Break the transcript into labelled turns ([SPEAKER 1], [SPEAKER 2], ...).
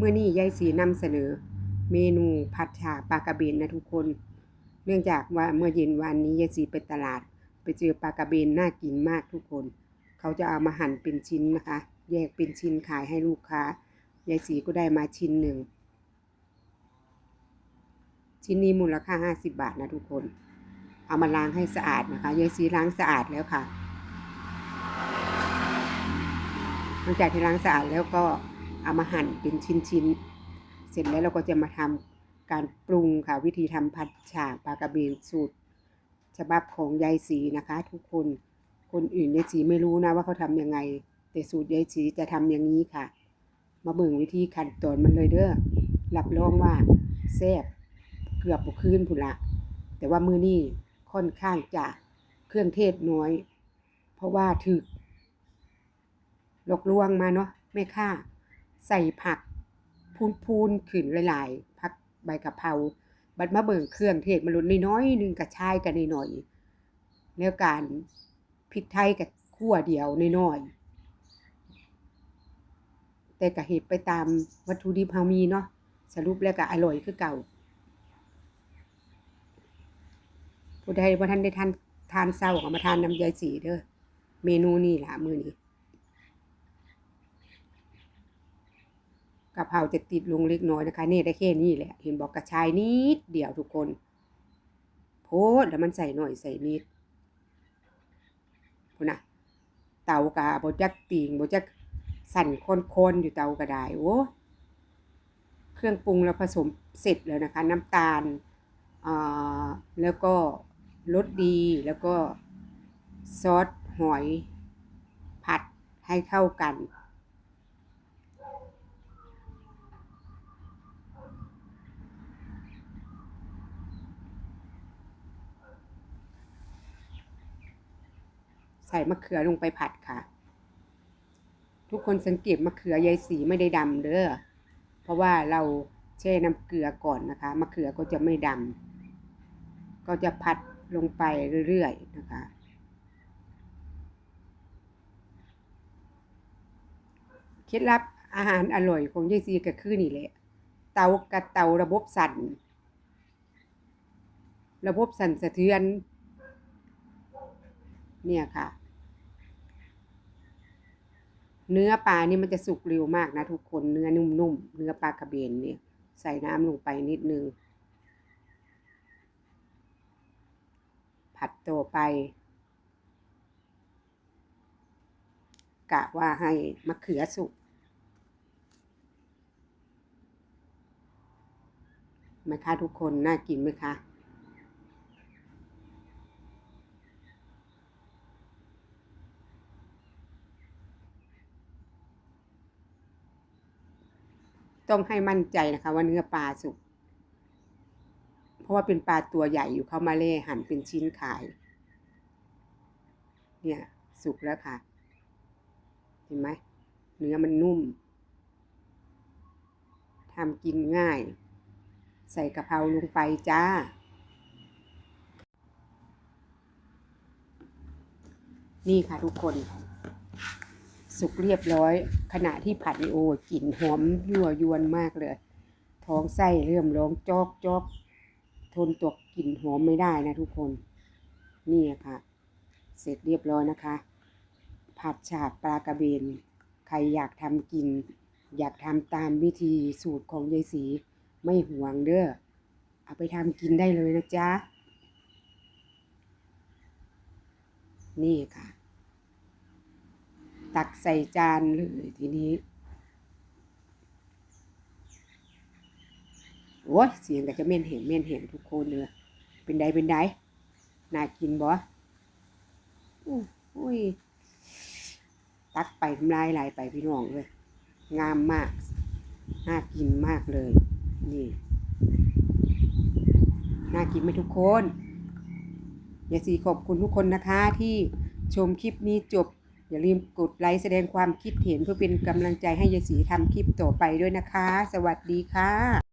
[SPEAKER 1] เมื่อนี้ยายสีนำเสนอ เมนูผัดฉาปลากระเบนนะทุกคน เนื่องจากว่าเมื่อเย็นวันนี้ยายสีไปตลาด ไปเจอปลากระเบนน่ากินมากทุกคน เขาจะเอามาหั่นเป็นชิ้นนะคะ แยกเป็นชิ้นขายให้ลูกค้ายายสีก็ได้มาชิ้นหนึ่ง ชิ้นนี้มูลค่า 50 บาทนะทุกคน เอามาล้างให้สะอาดนะคะยายสีล้างสะอาดแล้วค่ะ หลังจากที่ล้างสะอาดแล้วก็ เอามาหั่นเป็นชิ้นๆ เสร็จแล้วเราก็จะมาทำการปรุงค่ะ วิธีทำผัดฉ่าปลากระเบนสูตร ฉบับของยายสีนะคะ ทุกคนคนอื่นยายสีไม่รู้นะว่าเขาทำยังไง แต่สูตรยายสีจะทำอย่างนี้ค่ะ มาเบิ่งวิธีขั้นตอนมันเลยเด้อรับรองว่าแซ่บเกือบบุคืนพุ่นละแต่ว่ามือนี้ค่อนข้างจะเครื่องเทศน้อย เพราะว่าถึกลกลวงมาเนาะแม่ค่า ใส่ผักพูนพูนๆขึ้นหลายๆผักใบกะเพราบัดมาเบิ่งเครื่องเทศมันลดน้อยๆหนึงกระชายกันหน่อยๆแล้วการพริกไทยกับขั่วเดียวน้อยๆแต่ก็เฮ็ดไปตามวัตถุดิบเฮามีเนาะสรุปแล้วก็อร่อยคือเก่าผู้ใดว่าท่านได้ทานทานเศร้าก็มาทานน้ำยายสีเด้อเมนูนี่ล่ะมื้อนี้ กะเพราจะติดลงเล็กน้อยนะคะเนี่ได้แค่นี้แหละ เห็นบอกกระชายนิดเดียวทุกคน โพดแล้วมันใส่หน่อยใส่นิดพุ่นน่ะเตากะบจักติงบจักสั่นคนๆอยู่เตาก็ไดโอ้เครื่องปรุงเราผสมเสร็จแล้วนะคะ น้ำตาลอ่าแล้วก็รสดีแล้วก็ซอสหอยผัดให้เข้ากัน ใส่มะเขือลงไปผัดค่ะ ทุกคนสังเกตมะเขือยายสีไม่ได้ดำเด้อเพราะว่าเราแช่น้ำเกลือก่อนนะคะมะเขือก็จะไม่ดำก็จะผัดลงไปเรื่อยๆนะคะเคล็ดลับอาหารอร่อยของยายซีก็คือนี่แหละ เตากระเตาระบบสั่น ระบบสั่นสะเทือน เนี่ยค่ะ เนื้อปลานี่มันจะสุกเร็วมากนะทุกคนเนื้อนุ่มๆเนื้อปลากระเบนเนี่ยใส่น้ำลงไปนิดนึง ผัดต่อไป กะว่าให้มะเขือสุกไหมคะทุกคนน่ากินไหมคะ ต้องให้มั่นใจนะคะ ว่าเนื้อปลาสุก เพราะว่าเป็นปลาตัวใหญ่อยู่เข้ามาเล่หั่นเป็นชิ้นขาย เนี่ยสุกแล้วค่ะ เห็นไหมเนื้อมันนุ่มทำกินง่าย ใส่กะเพราลงไปจ้านี่ค่ะทุกคน สุกเรียบร้อย ขณะที่ผัดโอ้กลิ่นหอมยั่วยวนมากเลย ท้องไส้เริ่มร้องจอกจอกทนตัวกลิ่นหอมไม่ได้นะทุกคน นี่ค่ะ เสร็จเรียบร้อยนะคะ ผัดฉาบปลากระเบน ใครอยากทำกิน อยากทำตามวิธีสูตรของยายสีไม่ห่วงเด้อเอาไปทำกินได้เลยนะจ๊ะ นี่ค่ะ ตักใส่จานเลยทีนี้ โอ้ยเสียงก็จะเม่นเห็นเม่นเห็นทุกคนเลยเป็นไดเป็นไดน่ากินบ่อุ้ยตักไปทำลายลายไปพี่น้องเลยงามมากน่ากินมากเลย นี่น่ากินไหมทุกคนอย่าสีขอบคุณทุกคนนะคะที่ชมคลิปนี้จบ อย่าลืมกดไลค์แสดงความคิดเห็นเพื่อเป็นกำลังใจให้ยายสีทำคลิปต่อไปด้วยนะคะ สวัสดีค่ะ